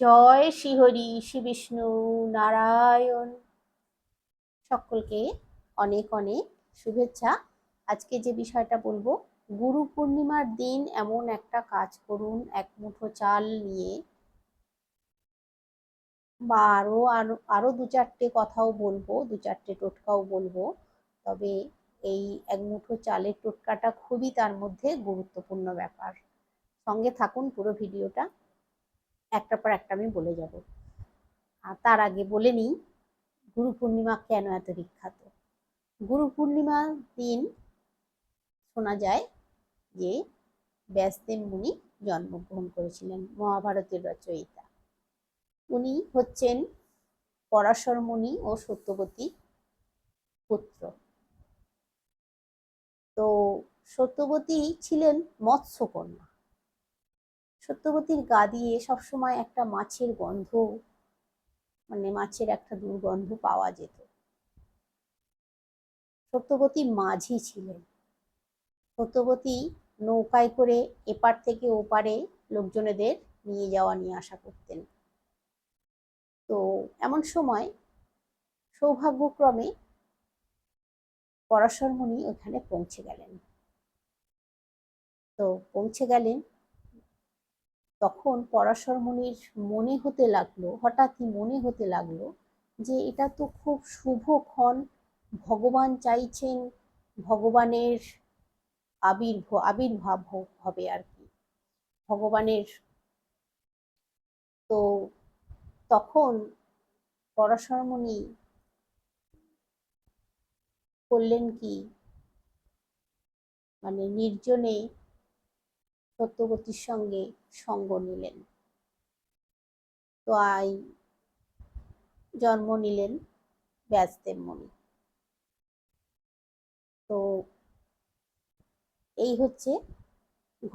জয় শ্রীহরি, শ্রী বিষ্ণু নারায়ণ। সকলকে অনেক অনেক শুভেচ্ছা। আজকে যে বিষয়টা বলব, গুরু পূর্ণিমার দিন এমন একটা কাজ করুন, এক মুঠো চাল নিয়ে। বা আরও আরও আরও দু চারটে কথাও বলব, দু চারটে টোটকাও বলব। তবে এই এক মুঠো চালের টোটকাটা খুবই তার মধ্যে গুরুত্বপূর্ণ ব্যাপার। সঙ্গে থাকুন পুরো ভিডিওটা। একটা পর একটা আমি বলে যাব। আর তার আগে বলে নিই, গুরু পূর্ণিমা কেন এত বিখ্যাত? গুরু পূর্ণিমার দিন শোনা যায় যে ব্যাসদেব মুনি জন্মগ্রহণ করেছিলেন, মহাভারতের রচয়িতা। উনি হচ্ছেন পরাশর মুনি ও সত্যবতী পুত্র। তো সত্যবতী ছিলেন মৎস্যকন্যা। সত্যবতীর গা দিয়ে সবসময় একটা মাছের গন্ধ মানে মাছের একটা দুর্গন্ধ পাওয়া যেত। সত্যবতী মাঝি ছিলেন। সত্যবতী নৌকায় করে এপার থেকে ওপারে লোকজনেদের নিয়ে যাওয়া নিয়ে আসা করতেন। তো এমন সময় সৌভাগ্যক্রমে পরাশরমণি ওখানে পৌঁছে গেলেন। তো পৌঁছে গেলেন তখন পরাশর মুনির মনে হতে লাগল, হঠাৎই মনে হতে লাগল যে এটা তো খুব শুভক্ষণ ভগবান চাইছেন ভগবানের আবির্ভ, আবির্ভাব হবে আর কি। ভগবানের তো তখন পরাশরমণি করলেন কি মানে নির্জনে সত্যবতীর সঙ্গে সঙ্গ নিলেন। তো আই জন্ম নিলেন ব্যাসদেব মণি তো এই হচ্ছে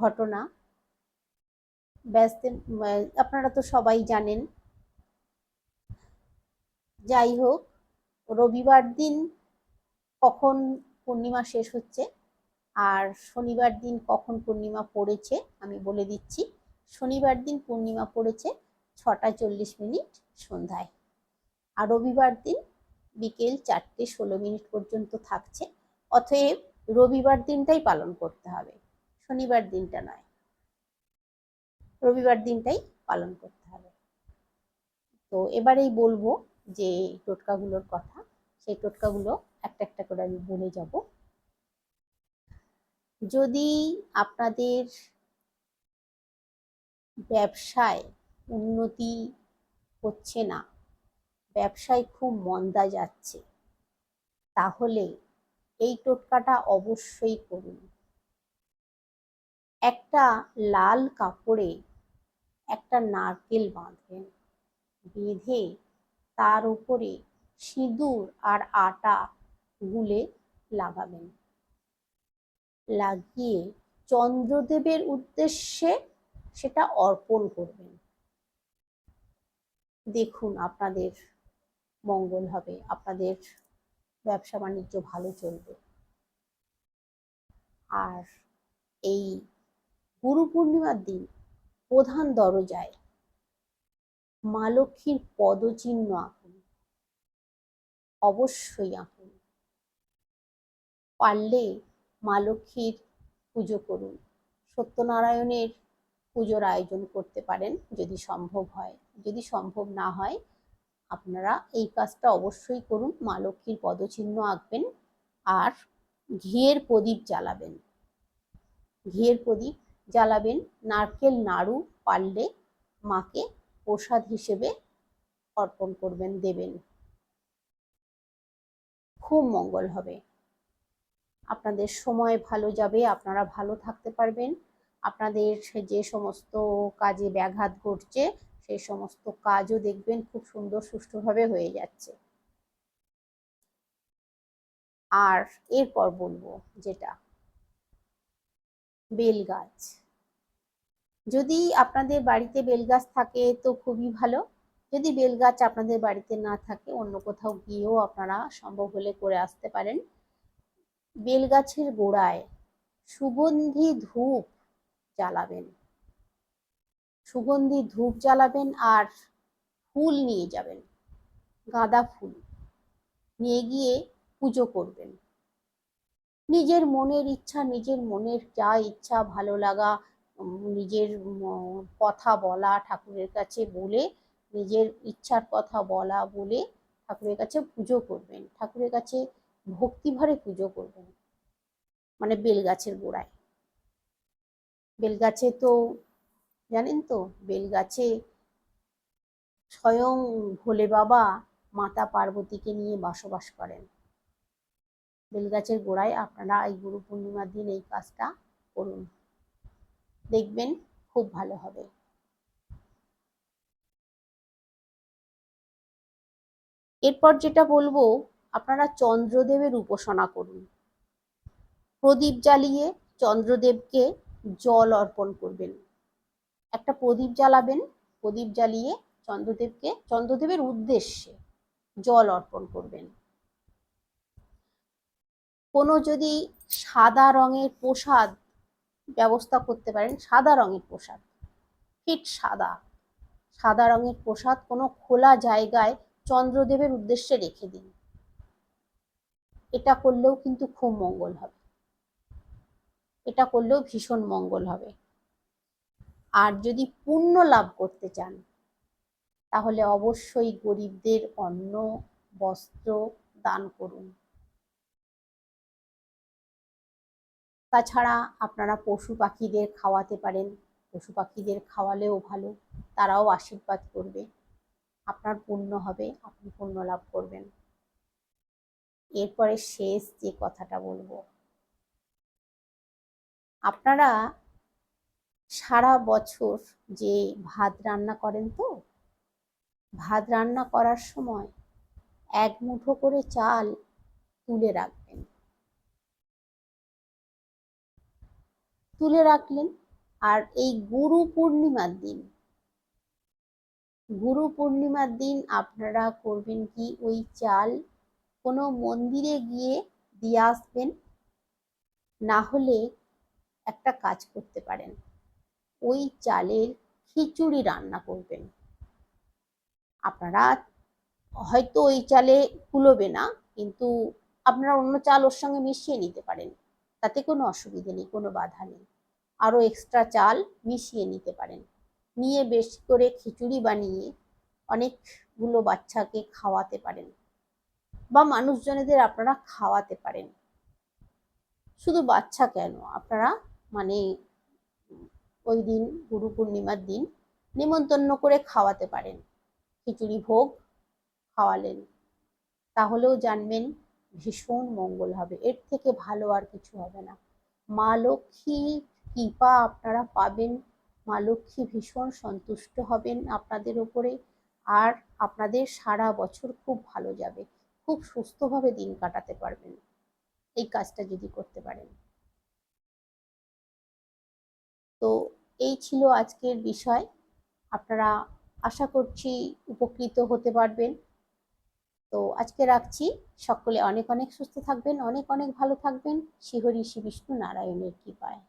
ঘটনা। ব্যাসদেব, আপনারা তো সবাই জানেন। যাই হোক, রবিবার দিন কখন পূর্ণিমা শেষ হচ্ছে আর শনিবার দিন কখন পূর্ণিমা পড়েছে আমি বলে দিচ্ছি। শনিবার দিন পূর্ণিমা পড়েছে ছটা চল্লিশ মিনিট সন্ধ্যায়। আর রবিবার দিন বিকেল চারটে ষোলো মিনিট পর্যন্ত থাকছে। অতএব রবিবার দিনটাই পালন করতে হবে। শনিবার দিনটা নয়। রবিবার দিনটাই পালন করতে হবে। তো এবারেই বলব যে টোটকাগুলোর কথা। সেই টোটকাগুলো একটা একটা করে আমি বলে যাব। যদি আপনাদের ব্যবসায় উন্নতি হচ্ছে না, ব্যবসায় খুব মন্দা যাচ্ছে, তাহলে এই টোটকাটা অবশ্যই করুন। একটা লাল কাপড়ে একটা নারকেল বাঁধবেন, বেঁধে তার উপরে সিঁদুর আর আটা গুলে লাগাবেন। লাগিয়ে চন্দ্রদেবের উদ্দেশ্যে সেটা অর্পণ করবেন। দেখুন আপনাদের মঙ্গল হবে, আপনাদের ব্যবসা বাণিজ্য ভালো চলবে। আর এই গুরু পূর্ণিমার দিন প্রধান দরজায় মা লক্ষ্মীর পদচিহ্ন আঁকুন, অবশ্যই আঁকুন। পারলে মা লক্ষ্মীর পুজো করুন। সত্যনারায়ণের পুজোর আয়োজন করতে পারেন যদি সম্ভব হয়। যদি সম্ভব না হয়, আপনারা এই কাজটা অবশ্যই করুন। মা লক্ষ্মীর পদচিহ্ন আঁকবেন আর ঘিয়ের প্রদীপ জ্বালাবেন। ঘিয়ের প্রদীপ জ্বালাবেন। নারকেল নাড়ু পারলে মাকে প্রসাদ হিসেবে অর্পণ করবেন, দেবেন। খুব মঙ্গল হবে। আপনাদের সময় ভালো যাবে, আপনারা ভালো থাকতে পারবেন। আপনাদের যে সমস্ত কাজে ব্যাঘাত ঘটছে সেই সমস্ত কাজও দেখবেন খুব সুন্দর সুষ্ঠুভাবে হয়ে যাচ্ছে। আর এরপর বলব যেটা বেল গাছ যদি আপনাদের বাড়িতে বেল গাছ থাকে তো খুবই ভালো, যদি বেল গাছ আপনাদের বাড়িতে না থাকে অন্য কোথাও গিয়েও আপনারা সম্ভব হলে করে আসতে পারেন। বেলগাছের গোড়ায় সুগন্ধি ধূপ জ্বালাবেন। সুগন্ধি ধূপ জ্বালাবেন আর ফুল নিয়ে যাবেন, গাঁদা ফুল নিয়ে গিয়ে পুজো করবেন। নিজের মনের ইচ্ছা, নিজের মনের যা ইচ্ছা, ভালো লাগা নিজের কথা বলা ঠাকুরের কাছে বলে, নিজের ইচ্ছার কথা বলা বলে ঠাকুরের কাছে পুজো করবেন। ঠাকুরের কাছে ভক্তিভরে পুজো করবেন। মানে বেলগাছের গোড়ায়। বেলগাছে তো, জানেন তো, বেলগাছে স্বয়ং ভোলে বাবা মাতা পার্বতীকে নিয়ে বসবাস করেন। বেলগাছের গোড়ায় আপনারা এই গুরু পূর্ণিমার দিন এই কাজটা করুন। দেখবেন খুব ভালো হবে। এরপর যেটা বলব আপনারা চন্দ্রদেবের উপাসনা করুন। প্রদীপ জ্বালিয়ে চন্দ্রদেবকে জল অর্পণ করবেন। একটা প্রদীপ জ্বালাবেন, প্রদীপ জ্বালিয়ে চন্দ্রদেবকে, চন্দ্রদেবের উদ্দেশ্যে জল অর্পণ করবেন। কোনো যদি সাদা রঙের প্রসাদ ব্যবস্থা করতে পারেন, সাদা রঙের প্রসাদ ফিট সাদা সাদা রঙের প্রসাদ কোনো খোলা জায়গায় চন্দ্রদেবের উদ্দেশ্যে রেখে দিন। এটা করলেও কিন্তু খুব মঙ্গল হবে। এটা করলেও ভীষণ মঙ্গল হবে। আর যদি পুণ্য লাভ করতে চান, তাহলে অবশ্যই গরিবদের অন্ন, বস্ত্র দান করুন। তাছাড়া আপনারা পশু পাখিদের খাওয়াতে পারেন। পশু পাখিদের খাওয়ালেও ভালো, তারাও আশীর্বাদ করবে। আপনার পুণ্য হবে, আপনি পুণ্য লাভ করবেন। এরপরে শেষ যে কথাটা বলব। আপনারা সারা বছর যে ভাত রান্না করেন তো, ভাত রান্না করার সময় এক মুঠো করে চাল তুলে রাখবেন। তুলে রাখলেন আর এই গুরু পূর্ণিমার দিন, গুরু পূর্ণিমার দিন আপনারা করবেন কি, ওই চাল কোনো মন্দিরে গিয়ে দিয়ে আসবেন না হলে একটা কাজ করতে পারেন। ওই চালের খিচুড়ি রান্না করবেন। আপনারা হয়তো ওই চালে কুলোবে না, কিন্তু আপনারা অন্য চাল ওর সঙ্গে মিশিয়ে নিতে পারেন। তাতে কোনো অসুবিধে নেই, কোনো বাধা নেই। আরও এক্সট্রা চাল মিশিয়ে নিতে পারেন। নিয়ে বেশি করে খিচুড়ি বানিয়ে অনেকগুলো বাচ্চাকে খাওয়াতে পারেন। বা মানুষজনেদের আপনারা খাওয়াতে পারেন। শুধু বাচ্চা কেন? আপনারা মানে ওই দিন, গুরু পূর্ণিমার দিন নিমন্ত্রণ করে খাওয়াতে পারেন। খিচুড়ি ভোগ খাওয়ালেন, তাহলেও জানবেন ভীষণ মঙ্গল হবে। এর থেকে ভালো আর কিছু হবে না। মা লক্ষ্মী কৃপা আপনারা পাবেন, মা লক্ষ্মী ভীষণ সন্তুষ্ট হবেন আপনাদের ওপরে, আর আপনাদের সারা বছর খুব ভালো যাবে। খুব সুস্থভাবে দিন কাটাতে পারবেন। এই কাজটা যদি করতে পারেন। তো এই ছিল আজকের বিষয়। আপনারা আশা করছি উপকৃত হতে পারবেন। তো আজকে রাখছি। সকলে অনেক অনেক সুস্থ থাকবেন, অনেক অনেক ভালো থাকবেন। শিহরি শ্রী বিষ্ণু নারায়ণের কৃপায়।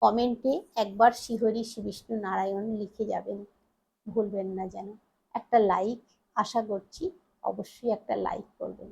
কমেন্টে একবার শিহরি শ্রী বিষ্ণু নারায়ণ লিখে যাবেন। ভুলবেন না যেন। একটা লাইক আশা করছি অবশ্যই একটা লাইক করবেন।